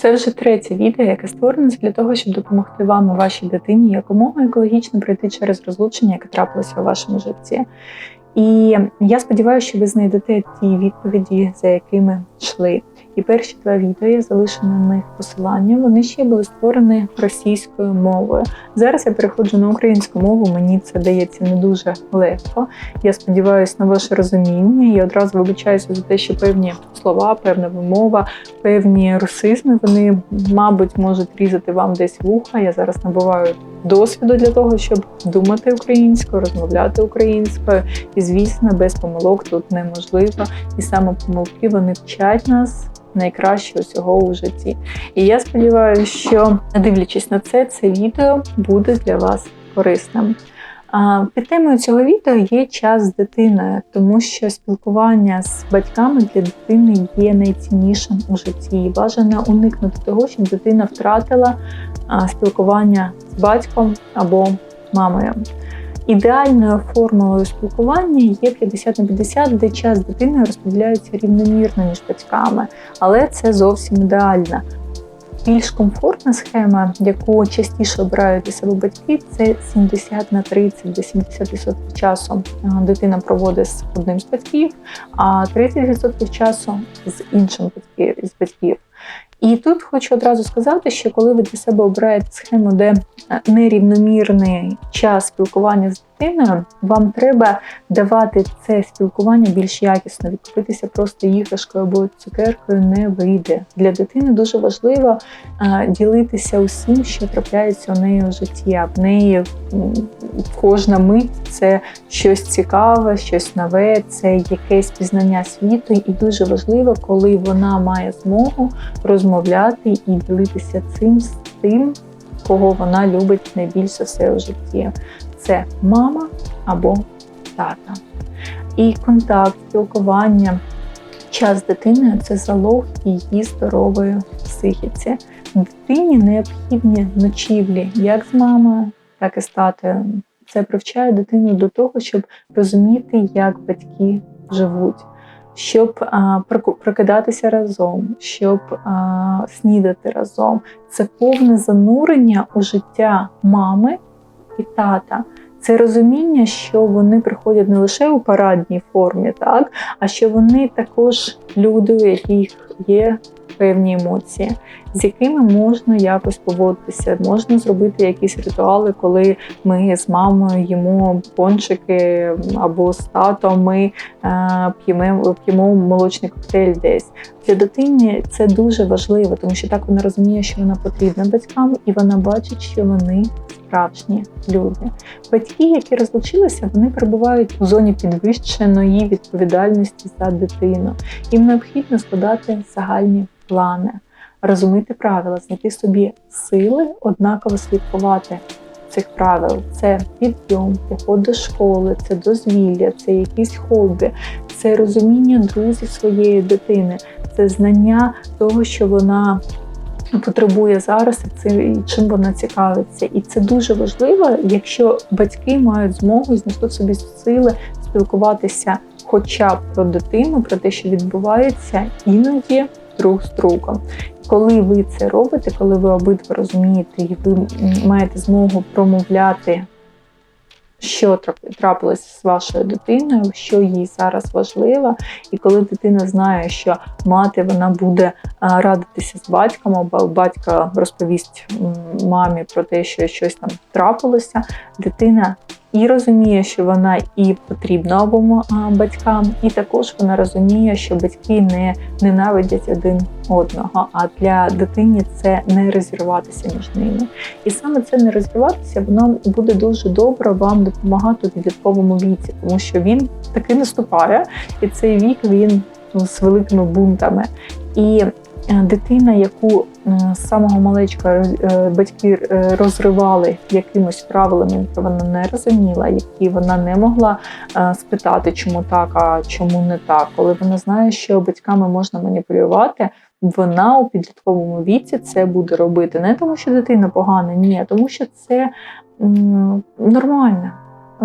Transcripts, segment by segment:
Це вже третє відео, яке створено для того, щоб допомогти вам і вашій дитині якомога екологічно пройти через розлучення, яке трапилося у вашому житті. І я сподіваюся, що ви знайдете ті відповіді, за якими йшли. І перші два відео я залишу на них посилання. Вони ще були створені російською мовою. Зараз я переходжу на українську мову. Мені це дається не дуже легко. Я сподіваюся на ваше розуміння і одразу вибачаюся за те, що певні слова, певна вимова, певні русизми вони, мабуть, можуть різати вам десь вуха. Я зараз набуваю досвіду для того, щоб думати українською, розмовляти українською. І звісно, без помилок тут неможливо. І саме помилки вони вчать нас найкраще усього у житті. І я сподіваюся, що не дивлячись на це, це відео буде для вас корисним. Під темою цього відео є час з дитиною, тому що спілкування з батьками для дитини є найціннішим у житті. І бажано уникнути того, щоб дитина втратила спілкування з батьком або мамою. Ідеальною формулою спілкування є 50 на 50, де час з дитиною розподіляється рівномірно між батьками, але це зовсім ідеально. Більш комфортна схема, яку частіше обирають для себе батьки, це 70 на 30, де 70% часу е, дитина проводить з одним з батьків, а 30% часу з іншим з батьків. І тут хочу одразу сказати, що коли ви для себе обираєте схему, де е, нерівномірний час спілкування з дитиною, вам треба давати це спілкування більш якісно. Відкупитися просто іграшкою або цукеркою не вийде. Для дитини дуже важливо ділитися усім, що трапляється у неї у житті. А в неї кожна мить це щось цікаве, щось нове, це якесь пізнання світу, і дуже важливо, коли вона має змогу розмовляти і ділитися цим з тим, кого вона любить найбільше все у житті це мама або тата. І контакт, спілкування, час з дитиною це залог її здорової психіці. Дитині необхідні ночівлі як з мамою, так і з татою. Це привчає дитину до того, щоб розуміти, як батьки живуть. Щоб а, прокидатися разом, щоб а, снідати разом. Це повне занурення у життя мами і тата. Це розуміння, що вони приходять не лише у парадній формі, так а що вони також люди, у яких є певні емоції, з якими можна якось поводитися. Можна зробити якісь ритуали, коли ми з мамою їмо пончики або з татом ми е, п'ємо п'ємо молочний коктейль десь. Для дитини це дуже важливо, тому що так вона розуміє, що вона потрібна батькам, і вона бачить, що вони справжні люди. Батьки, які розлучилися, вони перебувають у зоні підвищеної відповідальності за дитину. Їм необхідно складати загальні плани, розуміти правила, знайти собі сили, однаково слідкувати цих правил. Це підйом, поход до школи, це дозвілля, це якісь хобі, це розуміння друзів своєї дитини, це знання того, що вона потребує зараз, і це чим вона цікавиться. І це дуже важливо, якщо батьки мають змогу знайти собі сили спілкуватися, хоча б про дитину, про те, що відбувається, іноді друг з другом. Коли ви це робите, коли ви обидва розумієте, і ви маєте змогу промовляти що трапилось з вашою дитиною, що їй зараз важливо, і коли дитина знає, що мати вона буде радитися з батьком, або батько розповість мамі про те, що щось там трапилося, дитина і розуміє, що вона і потрібна обом батькам, і також вона розуміє, що батьки не ненавидять один одного. А для дитини це не розірватися між ними. І саме це не розірватися, воно буде дуже добре вам допомагати у підлітковому віці, тому що він таки наступає, і цей вік він ну, з великими бунтами. І дитина, яку е, з самого малечка е, батьки розривали якимось правилами, які вона не розуміла, які вона не могла спитати, чому так, а чому не так. Коли вона знає, що батьками можна маніпулювати, вона у підлітковому віці це буде робити. Не тому, що дитина погана, ні, а тому що це нормально.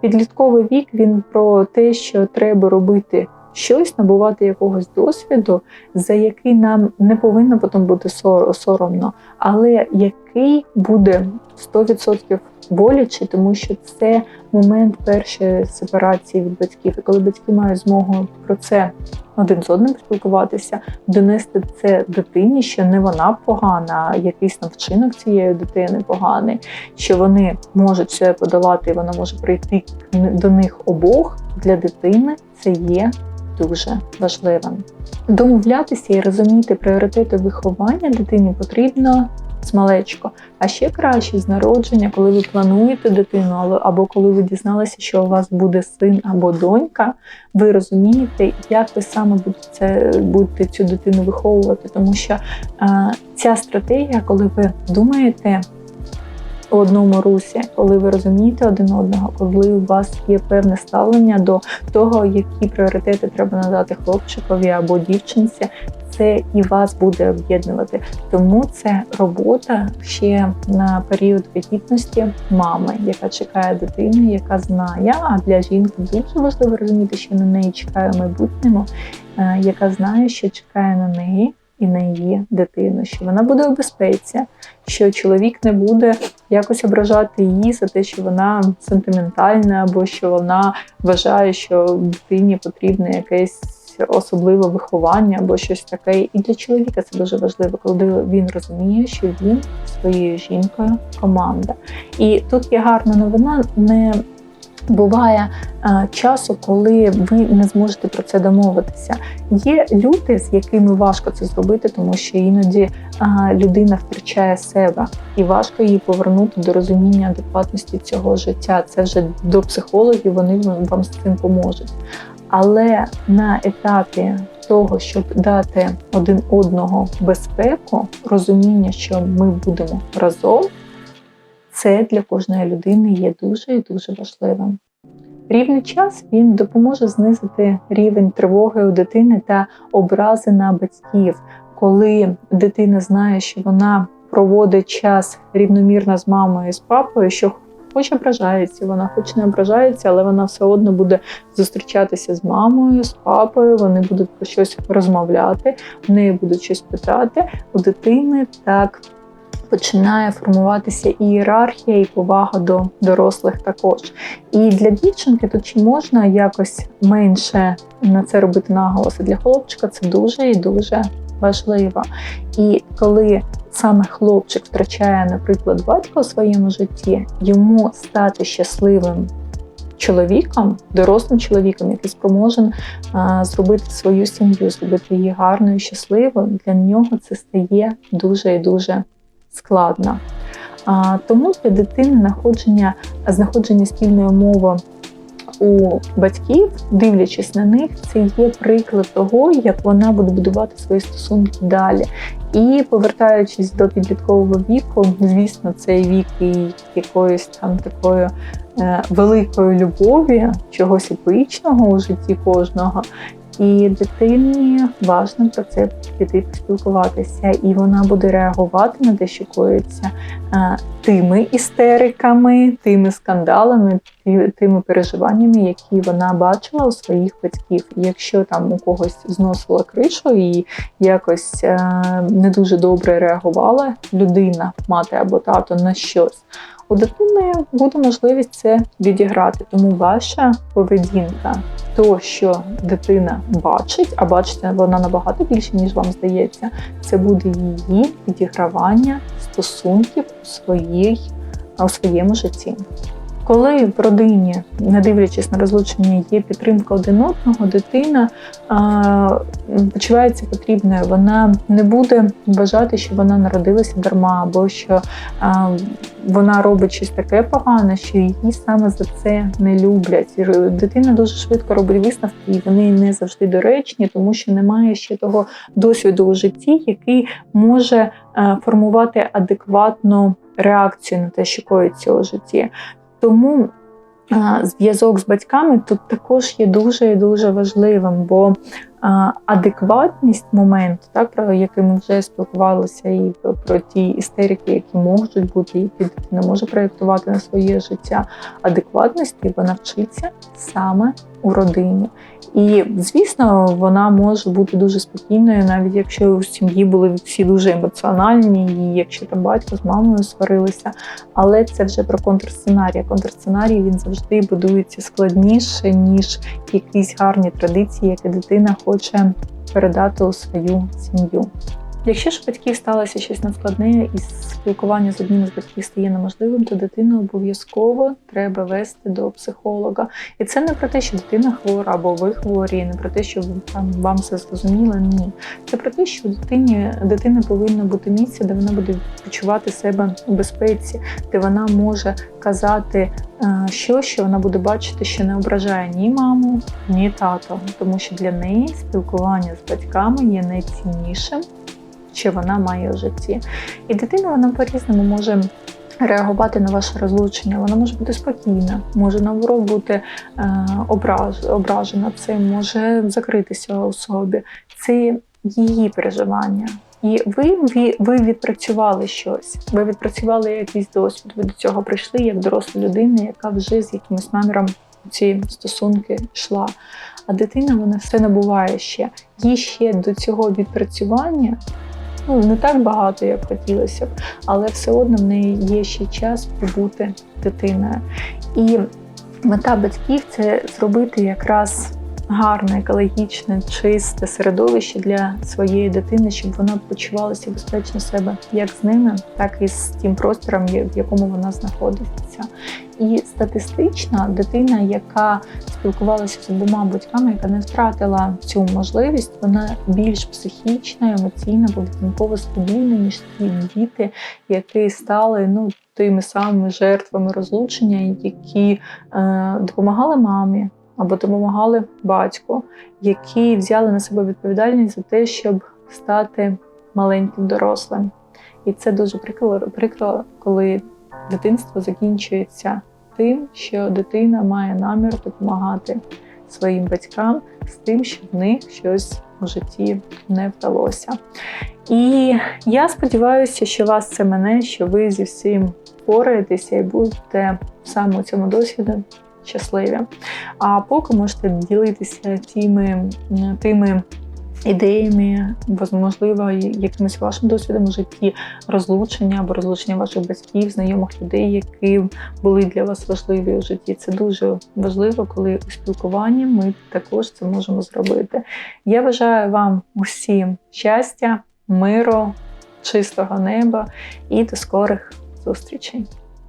Підлітковий вік він про те, що треба робити щось, набувати якогось досвіду, за який нам не повинно потім бути соромно, але який буде 100% боляче, тому що це момент першої сепарації від батьків. І коли батьки мають змогу про це один з одним спілкуватися, донести це дитині, що не вона погана, а якийсь там вчинок цієї дитини поганий, що вони можуть це подолати, і вона може прийти до них обох для дитини. Це є дуже важливим. Домовлятися і розуміти пріоритети виховання дитині потрібно з А ще краще з народження, коли ви плануєте дитину, або коли ви дізналися, що у вас буде син або донька, ви розумієте, як ви саме будете будете цю дитину виховувати. Тому що а, ця стратегія, коли ви думаєте одному русі, коли ви розумієте один одного, коли у вас є певне ставлення до того, які пріоритети треба надати хлопчикові або дівчинці, це і вас буде об'єднувати. Тому це робота ще на період вагітності мами, яка чекає дитину, яка знає. А для жінки дуже важливо розуміти, що на неї чекає в майбутньому, е, яка знає, що чекає на неї. І на її дитину, що вона буде у безпеці, що чоловік не буде якось ображати її за те, що вона сентиментальна, або що вона вважає, що дитині потрібне якесь особливе виховання або щось таке. І для чоловіка це дуже важливо, коли він розуміє, що він своєю жінкою команда. І тут є гарна новина. не Буває а, часу, коли ви не зможете про це домовитися. Є люди, з якими важко це зробити, тому що іноді а, людина втрачає себе, і важко її повернути до розуміння адекватності цього життя. Це вже до психологів, вони вам з цим поможуть. Але на етапі того, щоб дати один одного безпеку, розуміння, що ми будемо разом, це для кожної людини є дуже і дуже важливим. Рівний час він допоможе знизити рівень тривоги у дитини та образи на батьків, коли дитина знає, що вона проводить час рівномірно з мамою і з папою, що хоч ображається, вона хоч не ображається, але вона все одно буде зустрічатися з мамою, з папою. Вони будуть про щось розмовляти, в неї будуть щось питати у дитини. Так починає формуватися ієрархія і повага до дорослих також. І для дівчинки тут чи можна якось менше на це робити наголоси. Для хлопчика це дуже і дуже важливо. І коли саме хлопчик втрачає, наприклад, батька у своєму житті, йому стати щасливим чоловіком, дорослим чоловіком, який спроможен а, зробити свою сім'ю, зробити її гарною, щасливою, для нього це стає дуже і дуже складно. Тому для дитини знаходження, знаходження спільної мови у батьків, дивлячись на них, це є приклад того, як вона буде будувати свої стосунки далі. І повертаючись до підліткового віку, звісно, цей вік і якоїсь там такої е, великої любові, чогось епічного у житті кожного. І дитині важливо про це піти поспілкуватися, і вона буде реагувати на те, що коїться е, тими істериками, тими скандалами, тими переживаннями, які вона бачила у своїх батьків. якщо там у когось зносила кришу і якось е, не дуже добре реагувала людина, мати або тато на щось. У дитини буде можливість це відіграти, тому ваша поведінка, то, що дитина бачить, а бачите, вона набагато більше, ніж вам здається, це буде її відігравання стосунків у своїй, у своєму житті. Коли в родині, не дивлячись на розлучення, є підтримка один одного, дитина а, почувається потрібною. Вона не буде вважати, що вона народилася дарма, або що а, вона робить щось таке погане, що її саме за це не люблять. Дитина дуже швидко робить висновки, і вони не завжди доречні, тому що немає ще того досвіду у житті, який може а, формувати адекватну реакцію на те, що коїться у житті. Тому зв'язок з батьками тут також є дуже і дуже важливим, бо адекватність моменту, так, про який ми вже спілкувалися, і про, ті істерики, які можуть бути, які дитина може проєктувати на своє життя. Адекватності вона вчиться саме у родині. І, звісно, вона може бути дуже спокійною, навіть якщо у сім'ї були всі дуже емоціональні, і якщо там батько з мамою сварилися. Але це вже про контрсценарій. Контрсценарій він завжди будується складніше, ніж якісь гарні традиції, які дитина хоче передати у свою сім'ю. Якщо ж батьків сталося щось надскладне і спілкування з одним з батьків стає неможливим, то дитину обов'язково треба вести до психолога. І це не про те, що дитина хвора або ви хворі, не про те, що там вам все зрозуміло. Ні, це про те, що дитині дитина повинна бути місце, де вона буде почувати себе у безпеці, де вона може казати е, що, що вона буде бачити, що не ображає ні маму, ні тато, тому що для неї спілкування з батьками є найціннішим що вона має у житті. І дитина вона по-різному може. Реагувати на ваше розлучення, вона може бути спокійна, може наоборот бути е, ображ, ображена цим, може закритися у собі. Це її переживання. І ви, ви ви відпрацювали щось. Ви відпрацювали якийсь досвід. Ви до цього прийшли як доросла людина, яка вже з якимось наміром ці стосунки йшла. А дитина вона все набуває ще. Їй ще до цього відпрацювання ну не так багато, як хотілося б, але все одно в неї є ще час побути дитиною. І мета батьків це зробити якраз гарне, екологічне, чисте середовище для своєї дитини, щоб вона почувалася безпечно себе як з ними, так і з тим простором, в якому вона знаходиться. І статистична дитина, яка спілкувалася з обома батьками, яка не втратила цю можливість, вона більш психічна, емоційна, поведінково стабільна, ніж ті діти, які стали ну тими самими жертвами розлучення, які е, допомагали мамі або допомагали батьку, які взяли на себе відповідальність за те, щоб стати маленьким дорослим. І це дуже прикро, прикро, коли дитинство закінчується тим, що дитина має намір допомагати своїм батькам з тим, що в них щось у житті не вдалося. І я сподіваюся, що вас це мене, що ви зі всім впораєтеся і будете саме у цьому досвіду щасливі. А поки можете ділитися тими, тими. Ідеями, можливо, якимось вашим досвідом у житті розлучення або розлучення ваших батьків, знайомих людей, які були для вас важливі у житті. Це дуже важливо, коли у спілкуванні ми також це можемо зробити. Я бажаю вам усім щастя, миру, чистого неба і до скорих зустрічей.